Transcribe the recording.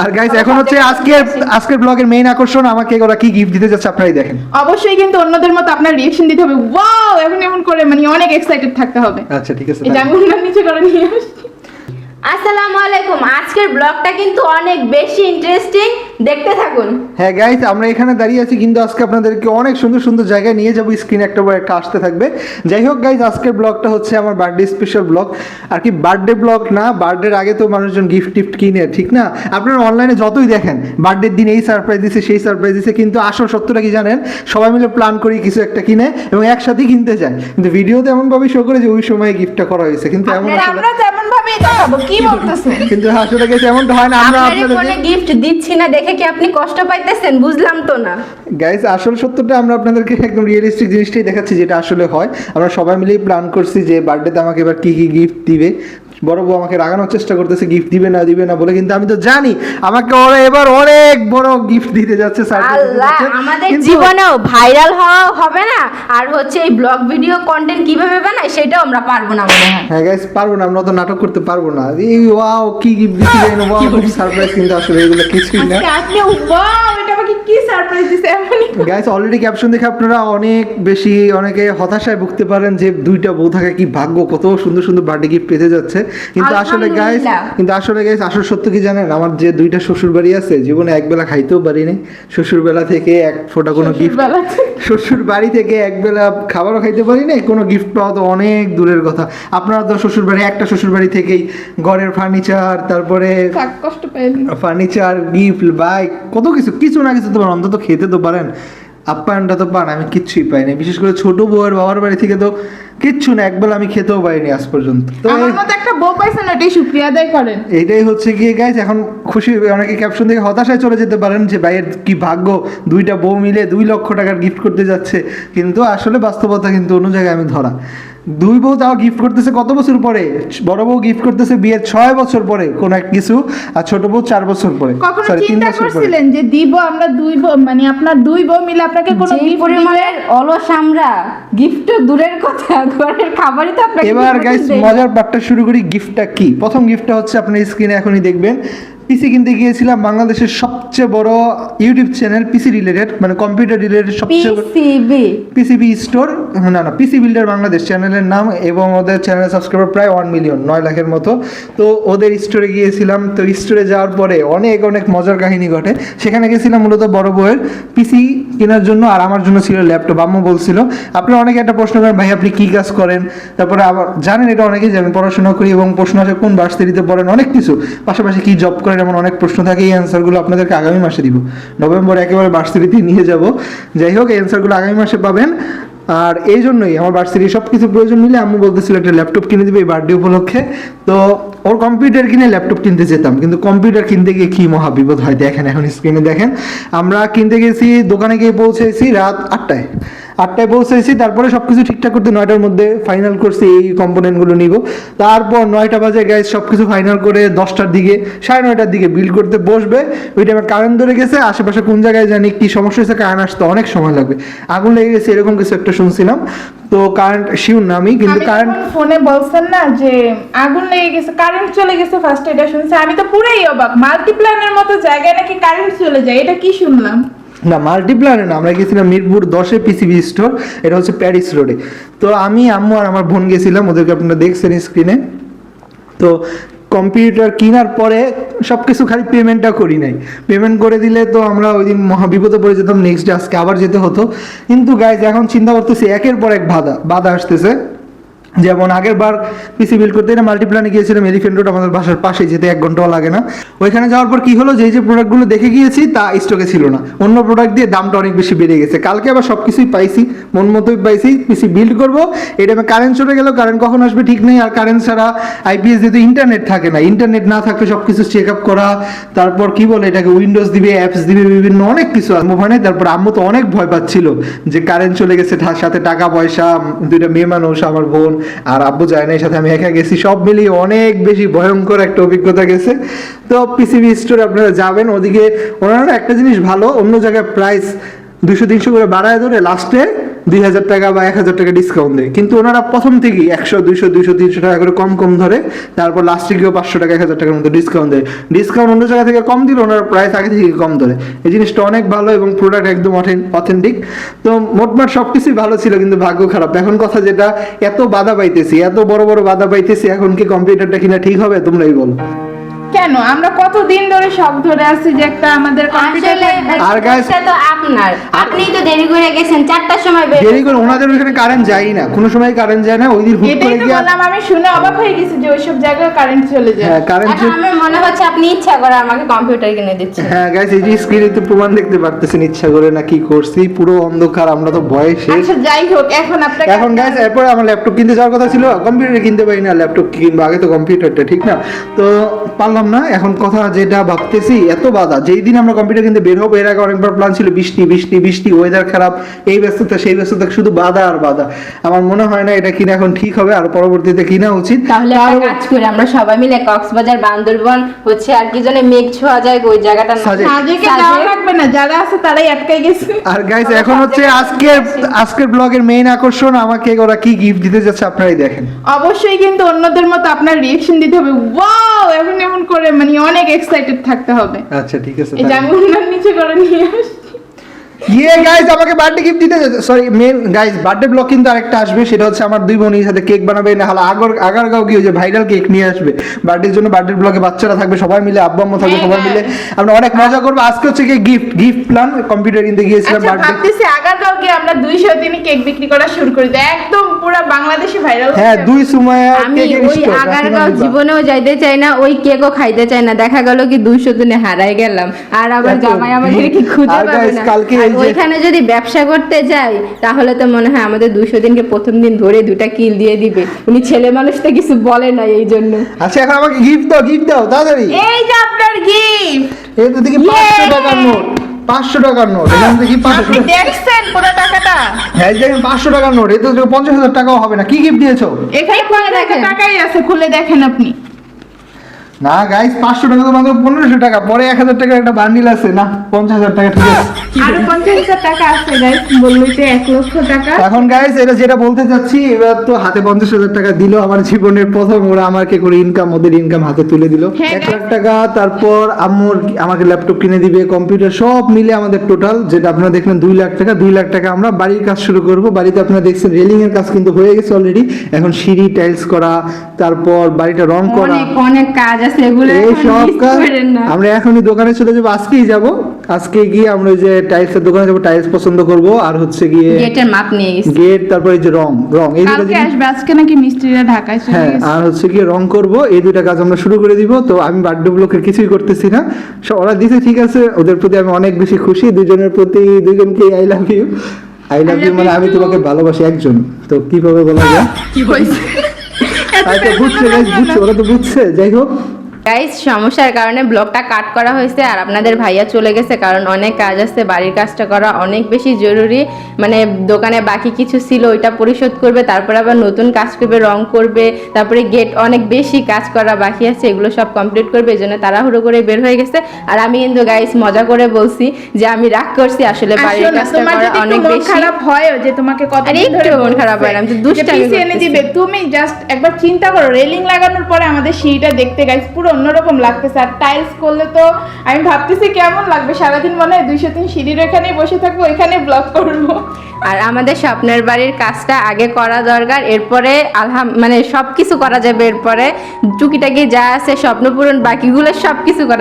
আর guys এখন হচ্ছে আজকের আজকের ব্লগের মেইন আকর্ষণ আমাকে ওরা কি গিফট দিতে যাচ্ছে আপনারাই দেখেন। অবশ্যই কিন্তু অন্যদের মতো আপনার রিয়েকশন দিতে হবে। ওয়াও এখন এমন করে মানে অনেক এক্সাইটেড থাকতে হবে। আচ্ছা ঠিক আছে এটা আমি উনার নিচে করে নিয়ে আসছি। আসসালামু আলাইকুম। আজকের ব্লগটা কিন্তু অনেক বেশি ইন্টারেস্টিং দেখতে থাকুন। হ্যাঁ গাইস আমরা এখানে দাঁড়িয়ে আছি। কিন্তু আজকে আপনাদেরকে অনেক সুন্দর সুন্দর জায়গায় নিয়ে যাব। স্ক্রিন একটা পর একটা আসতে থাকবে। যাই হোক গাইস আজকের ব্লগটা হচ্ছে আমার বার্থডে স্পেশাল ব্লগ আর কি বার্থডে ব্লগ না বার্থডের আগে তো মানুষজন গিফট টিফট কিনে ঠিক না? আপনারা অনলাইনে যতই দেখেন বার্থডের দিন এই সারপ্রাইজ দিছে সেই সারপ্রাইজ দিছে কিন্তু আসল সত্যটা কি জানেন? সবাই মিলে প্ল্যান করি কিছু একটা কিনে এবং একসাথেই কিনতে যায় কিন্তু ভিডিওতে এমনভাবে শো করে যে ওই সময় গিফটটা করা হয়েছে। কিন্তু এমন আসলে দেখাবো কি বলতেছেন? কিন্তু আসলে এমনটা হয় না। আমরা আপনাদের গিফট দিচ্ছি না দেখে কি আপনি কষ্ট পাইতেছেন? বুঝলাম তো না। গাইস আসল সত্যটা আমরা আপনাদেরকে একদম রিয়েলিস্টিক জিনিসটাই দেখাচ্ছি যেটা আসলে হয়। আমরা সবাই মিলেই প্ল্যান করছি যে বার্থডেতে আমাকে এবার কি কি গিফট দিবে। বড় বউ আমাকে রাগানোর চেষ্টা করতেছে গিফট দিবে না দিবে না বলে কিন্তু আমি তো জানি আমাকে ওরা এবার অনেক বড় গিফট দিতে যাচ্ছে আল্লাহ আমাদের জীবনেও ভাইরাল হওয়া হবে না আর হচ্ছে এই ব্লগ ভিডিও কন্টেন্ট কীভাবে বানায় সেটাও আমরা পারব না মনে হয়। হ্যাঁ গাইস পারব না আমরা তো নাটক করতে পারব না। এই ওয়াও কি গিফট দিচ্ছিলেন ওয়াও খুব সারপ্রাইজ কিন্তু আসলে এগুলো কিছুই না। আজকে আপনি ওয়াও এটা আমাকে কি সারপ্রাইজ দিছে এমনই। গাইস অলরেডি ক্যাপশন দেখে আপনারা অনেক বেশি অনেকে হতাশায় ভুগতে পারেন যে দুইটা বউ থাকা কি ভাগ্য কত সুন্দর সুন্দর বার্থডে গিফট পেতে যাচ্ছে। কিন্তু আসলে গাইস কিন্তু আসলে গাইস আসল সত্য কি জানেন? আমার যে দুইটা শ্বশুর বাড়ি আছে জীবনে একবেলা খাইতেও পারিনি। শ্বশুর বেলা থেকে এক ফোঁটা কোনো গিফট। শ্বশুর বাড়ি থেকে একবেলা খাবারও খাইতে পারি না কোনো গিফট পাওয়া তো অনেক দূরের কথা। আপনারা তো শ্বশুর বাড়ি একটা শ্বশুর বাড়ি থেকেই ঘরের ফার্নিচার তারপরে ফার্নিচার গিফট বাইক কত কিছু কিছু না কিছু তো অন্তত খেতে তো পারেন। আপ্যায়নটা তো পান আমি কিচ্ছুই পাইনি। বিশেষ করে ছোট বউয়ের বাবার বাড়ি থেকে তো কিচ্ছু না একবেলা আমি খেতেও পাইনি আজ পর্যন্ত। তো আমার মতো একটা বউ পাইছেন এটাই শুক্রিয়া আদায় করেন। এইটাই হচ্ছে গিয়ে গাইছে এখন খুশি অনেকে ক্যাপশন থেকে হতাশায় চলে যেতে পারেন যে ভাইয়ের কি ভাগ্য? দুইটা বউ মিলে দুই লক্ষ টাকার গিফট করতে যাচ্ছে। কিন্তু আসলে বাস্তবতা কিন্তু অন্য জায়গায় আমি ধরা। দুই বউ তাও গিফট করতেছে কত বছর পরে? বড় বউ গিফট করতেছে বিয়ের ছয় বছর পরে কোনো এক কিছু আর ছোট বউ চার বছর পরে। Sorry, তিন বছর পরে। যে দিব আমরা দুই বউ মানে আপনার দুই বউ মিলে আপনাকে কোনো গিফট পরিমাণের অলস আমরা গিফট দূরের কথা ঘরের খাবারই তো আপনাকে এবার গাইস মজার পার্টটা শুরু করি গিফটটা কি? প্রথম গিফটটা হচ্ছে আপনার স্ক্রিনে এখনই দেখবেন পিসি কিনতে গিয়েছিলাম বাংলাদেশের সবচেয়ে বড় ইউটিউব চ্যানেল পিসি রিলেটেড মানে কম্পিউটার রিলেটেড সবচেয়ে পিসিবি পিসিবি স্টোর না না পিসি বিল্ডার বাংলাদেশ চ্যানেলের নাম এবং ওদের চ্যানেল সাবস্ক্রাইবার প্রায় ওয়ান মিলিয়ন নয় লাখের মতো। তো ওদের স্টোরে গিয়েছিলাম তো স্টোরে যাওয়ার পরে অনেক অনেক মজার কাহিনী ঘটে। সেখানে গেছিলাম মূলত বড় বউয়ের পিসি কেনার জন্য আর আমার জন্য ছিল ল্যাপটপ আম্মু বলছিল আপনারা অনেকে একটা প্রশ্ন করেন ভাই আপনি কী কাজ করেন? তারপরে আবার জানেন এটা অনেকেই যে আমি পড়াশোনা করি এবং প্রশ্ন আছে কোন ভার্সিটিতে পড়েন অনেক কিছু। পাশাপাশি কি জব করেন এমন অনেক প্রশ্ন থাকে, এই অ্যান্সারগুলো আপনাদেরকে আগামী মাসে দিব। নভেম্বরে একেবারে ভার্সিটিতে নিয়ে যাব। যাই হোক, এই অ্যান্সারগুলো আগামী মাসে পাবেন। আর এই জন্যই আমার ভার্সিটি সব কিছু প্রয়োজন মিলে আম্মু বলতেছিল একটা ল্যাপটপ কিনে দিবে এই বার্থডে উপলক্ষে। তো ওর কম্পিউটার কিনে ল্যাপটপ কিনতে যেতাম, কিন্তু কম্পিউটার কিনতে গিয়ে কী মহা বিপদ হয়, দেখেন এখন স্ক্রিনে দেখেন। আমরা কিনতে গেছি, দোকানে গিয়ে পৌঁছেছি রাত আটটায়। আটটায় পৌঁছেছি তারপরে সব কিছু ঠিকঠাক করতে নয়টার মধ্যে ফাইনাল করছি এই কম্পোনেন্টগুলো নিব। তারপর নয়টা বাজে গাইজ সব কিছু ফাইনাল করে দশটার দিকে সাড়ে নয়টার দিকে বিল করতে বসবে। ওই টাইমে কারেন্ট ধরে গেছে আশেপাশে কোন জায়গায় জানি কি সমস্যা হয়েছে কারেন্ট আসতে অনেক সময় লাগবে। আগুন লেগে গেছে এরকম কিছু একটা শুনছিলাম। তো কারেন্ট শিউর না আমি কিন্তু কারেন্ট ফোনে বলছেন না যে আগুন লেগে গেছে কারেন্ট চলে গেছে ফার্স্ট এটা শুনছি। আমি তো পুরাই অবাক মাল্টিপ্ল্যানের মতো জায়গায় নাকি কারেন্ট চলে যায় এটা কি শুনলাম? না মাল্টিপ্লানে না, আমরা গেছিলাম মিরপুর দশে পিসিবি স্টোর এটা হচ্ছে প্যারিস রোডে তো আমি, আম্মু আর আমার বোন গেছিলাম, ওদেরকে আপনারা দেখছেন স্ক্রিনে তো কম্পিউটার কেনার পরে সব কিছু খালি পেমেন্টটা করি নাই। পেমেন্ট করে দিলে তো আমরা ওই দিন মহা বিপদে পড়ে যেতাম নেক্সট ডে আজকে আবার যেতে হতো। কিন্তু গাইজ এখন চিন্তা করতেছি, একের পর এক বাধা বাধা আসতেছে। যেমন আগের বার পিসি বিল করতে না মাল্টিপ্লানে গিয়েছিলাম এলিফেন্ট রোড আমাদের বাসার পাশে যেতে এক ঘন্টাও লাগে না। ওইখানে যাওয়ার পর কি হলো? যে যে প্রোডাক্টগুলো দেখে গিয়েছি, তা স্টকে ছিল না। অন্য প্রোডাক্ট দিয়ে দামটা অনেক বেশি বেড়ে গেছে। কালকে আবার সব কিছুই পাইছি, মন মতোই পাইছি পিসি বিল্ড করব। এটা আমি কারেন্ট চলে গেল কারেন্ট কখন আসবে ঠিক নেই, আর কারেন্ট ছাড়া আইপিএস যেহেতু ইন্টারনেট থাকে না ইন্টারনেট না থাকলে সব কিছু চেক আপ করা, তারপর কি বলে এটাকে উইন্ডোজ দিবে অ্যাপস দিবে, বিভিন্ন অনেক কিছু মানে তারপর আম্মু তো অনেক ভয় পাচ্ছিল যে কারেন্ট চলে গেছে সাথে টাকা পয়সা দুইটা মেয়ে মানুষ, আমার বোন আর আব্বু এর সাথে আমি একা গেছি। সব মিলিয়ে অনেক বেশি ভয়ঙ্কর একটা অভিজ্ঞতা গেছে। তো পিসিবি স্টোরে আপনারা যাবেন, ওদিকে ওনারা একটা জিনিস ভালো, অন্য জায়গায় প্রাইস দুশো তিনশো করে বাড়ায় ধরে লাস্টে দুই হাজার টাকা বা এক হাজার টাকা ডিসকাউন্ট দেয়। কিন্তু ওনারা প্রথম থেকেই একশো, দুইশো দুইশো, তিনশো টাকা করে কম কম ধরে, তারপর লাস্টে গিয়েও পাঁচশো টাকা, এক হাজার টাকার মতো ডিসকাউন্ট দেয়। ডিসকাউন্ট অন্য জায়গা থেকে কম দিলে ওনারা প্রাইস আগে থেকে কম ধরে। এই জিনিসটা অনেক ভালো এবং প্রোডাক্ট একদম অথেন্টিক তো মোটমাট সব কিছুই ভালো ছিল, কিন্তু ভাগ্য খারাপ। এখন কথা যেটা, এত বাধা পাইতেছি, এত বড় বড় বাধা পাইতেছি, এখন কি কম্পিউটারটা কিনা ঠিক হবে? তোমরাই বলো। কেন? আমরা কতদিন ধরে সব ধরে আছি যে একটা আমাদের কম্পিউটার আর সমস্যা তো আপনার। আপনি তো দেরি করে গেছেন চারটার সময় বের দেরি করে ওনাদের ওখানে কারেন্ট যায় না। কোনো সময় কারেন্ট যায় না ওই দিন হুট করে তো গিয়ে বললাম আমি শুনে অবাক হয়ে গেছি যে ওইসব জায়গায় কারেন্ট চলে যায়। হ্যাঁ কারেন্ট এখন আমার মনে হচ্ছে আপনি ইচ্ছা করে আমাকে কম্পিউটার কিনে দিচ্ছেন। হ্যাঁ গাইস এই যে স্ক্রিনে তো প্রমাণ দেখতে পারতেছেন ইচ্ছা করে না কি করছি পুরো অন্ধকার আমরা তো ভয়ে শেষ। আচ্ছা যাই হোক এখন আপনাকে এখন গাইস এরপরে আমার ল্যাপটপ কিনতে যাওয়ার কথা ছিল কম্পিউটার কিনতে পারি না ল্যাপটপ কিনবো আগে তো কম্পিউটারটা ঠিক না? তো পারলাম না এখন কথা যেটা ভাবতেছি এত বাধা যেই দিন আমরা কম্পিউটার কিনতে বের হব এর আগে অনেকবার প্ল্যান ছিল বৃষ্টি বৃষ্টি বৃষ্টি ওয়েদার খারাপ এই ব্যস্ততা সেই ব্যস্ততা শুধু বাধা আর বাধা। আমার মনে হয় না এটা কিনা এখন ঠিক হবে আর পরবর্তীতে কিনা উচিত। তাহলে কাজ করি আমরা সবাই মিলে কক্সবাজার বান্দরবন হচ্ছে আর কি জন্য মেঘ ছোঁয়া যায় ওই জায়গাটা না সাজেক। যাওয়া লাগবে না যারা আছে তারাই আটকাই গেছে। আর গাইস এখন হচ্ছে আজকের আজকের ব্লগের মেইন আকর্ষণ আমাকে ওরা কি গিফট দিতে যাচ্ছে আপনারাই দেখেন। অবশ্যই কিন্তু অন্যদের মতো আপনার রিয়েকশন দিতে হবে। ওয়াও এমন এমন করে মানে অনেক এক্সাইটেড থাকতে হবে। আচ্ছা ঠিক আছে এই জামগুলো নিচে করে নিয়ে আসছি ইয়ে গাইস আমাকে বার্থডে গিফট দিতে sorry man guys birthday vlog কিন্তু আরেকটা আসবে সেটা হচ্ছে আমার দুই বোনের সাথে কেক বানাবে না হলে আগর আগারগাঁও গিয়ে যে ভাইরাল কেক নিয়ে আসবে। বার্থডের জন্য বার্থডে ব্লগে বাচ্চারা থাকবে সবাই মিলে আব্বা আম্মা থাকবে হ্যাঁ, সবাই মিলে। আমরা অনেক মজা করব। আজকে হচ্ছে কি গিফট গিফট প্ল্যান কম্পিউটার কিনতে গিয়েছিলাম আচ্ছা বার্থডে ভাবতেছি আগারগাঁও গিয়ে আমরা দুইশো দিনই কেক বিক্রি করা শুরু করে একদম পুরো বাংলাদেশে ভাইরাল হ্যাঁ দুই সময় আমি ওই আগারগাঁও জীবনেও যাইতে চাই না ওই কেকও খাইতে চাই না। দেখা গেল কি দুইশো দিনে হারাই গেলাম। আর আবার জামাই আমাদের কি খুঁজে পাবে না। কালকে ওইখানে যদি ব্যবসা করতে যাই তাহলে তো মনে হয় আমাদের দুইশো দিনকে প্রথম দিন ধরে দুটা কিল দিয়ে দিবে। উনি ছেলে মানুষ তো কিছু বলে না এই জন্য। আচ্ছা এখন আমাকে গিফট দাও গিফট দাও তাড়াতাড়ি। এই যে আপনার গিফট এই তো দেখি পাঁচশো টাকার নোট পাঁচশো টাকার নোট এখান থেকে পাঁচশো দেখছেন পুরো টাকাটা? হ্যাঁ দেখেন পাঁচশো টাকার নোট এই তো পঞ্চাশ হাজার টাকাও হবে না কি গিফট দিয়েছ? এখানে খুলে দেখেন। টাকাই আছে খুলে দেখেন আপনি। না গাইস পাঁচশো টাকা তো মাত্র পনেরোশো টাকা পরে এক হাজার টাকার একটা বান্ডিল আছে না পঞ্চাশ হাজার টাকা ঠিক আছে। আরও পঞ্চাশ হাজার টাকা আছে গাইস বলল যে এক লক্ষ টাকা। এখন গাইস এটা যেটা বলতে চাচ্ছি এবার তো হাতে পঞ্চাশ হাজার টাকা দিল আমার জীবনের প্রথম ওরা আমাকে করে ইনকাম ওদের ইনকাম হাতে তুলে দিল। হ্যাঁ, এক লাখ টাকা তারপর আম্মুর আমাকে ল্যাপটপ কিনে দিবে কম্পিউটার সব মিলে আমাদের টোটাল যেটা আপনারা দেখলেন দুই লাখ টাকা দুই লাখ টাকা আমরা বাড়ির কাজ শুরু করব। বাড়িতে আপনারা দেখছেন রেলিং এর কাজ কিন্তু হয়ে গেছে অলরেডি এখন সিঁড়ি টাইলস করা তারপর বাড়িটা রং করা। অনেক অনেক কাজ আছে এগুলো এই সব কাজ আমরা এখনই দোকানে চলে যাব আজকেই যাব। আজকে গিয়ে আমরা যে টাইলসের দোকানে যাব টাইলস পছন্দ করব আর হচ্ছে গিয়ে গেটের মাপ নিয়ে গেছি। গেট তারপরে যে রং রং এই দুটো জিনিস আসবে আজকে নাকি মিস্ত্রিরা ঢাকায় চলে হ্যাঁ গেছে। আর হচ্ছে গিয়ে রং করব এই দুইটা কাজ আমরা শুরু করে দিব। তো আমি বার্থডে ব্লকের কিছুই করতেছি না। সো ওরা দিছে ঠিক আছে ওদের প্রতি আমি অনেক বেশি খুশি। দুজনের প্রতি দুজনকে I love you I love you মানে আমি তোমাকে ভালোবাসি একজন। তো কীভাবে বলা যায়? কি হয়েছে আচ্ছা বুঝছে বুঝছে ওরা তো বুঝছে। যাই হোক গাইস সমস্যার কারণে ব্লগটা কাট করা হয়েছে আর আপনাদের ভাইয়া চলে গেছে কারণ অনেক কাজ আছে বাড়ির কাজটা করা অনেক বেশি জরুরি। মানে দোকানে বাকি কিছু ছিল ওইটা পরিশোধ করবে তারপর আবার নতুন কাজ করবে রং করবে তারপরে গেট অনেক বেশি কাজ করা বাকি আছে এগুলো সব কমপ্লিট করবে এই জন্য তাড়াহুড়ো করে বের হয়ে গেছে। আর আমি কিন্তু গাইস মজা করে বলছি যে আমি রাগ করছি আসলে বাড়ির কাজটা করা অনেক বেশি। খারাপ হয় যে তোমাকে কত আরে একটু মন খারাপ হয় আমি তো দুষ্টামি তুমি জাস্ট একবার চিন্তা করো রেলিং লাগানোর পরে আমাদের সিঁড়িটা দেখতে গাইস পুরো অন্যরকম লাগতেছে। আর টাইলস করলে তো আমি ভাবতেছি কেমন লাগবে? সারাদিন মনে হয় দুইশো তিন সিঁড়ির এখানে বসে থাকব এখানে ব্লগ করব। আর আমাদের স্বপ্নের বাড়ির কাজটা আগে করা দরকার, এরপরে আলহাম মানে সব কিছু করা যাবে, এরপরে টুকিটাকি যা আছে স্বপ্ন পূরণ, বাকিগুলো সব কিছু করা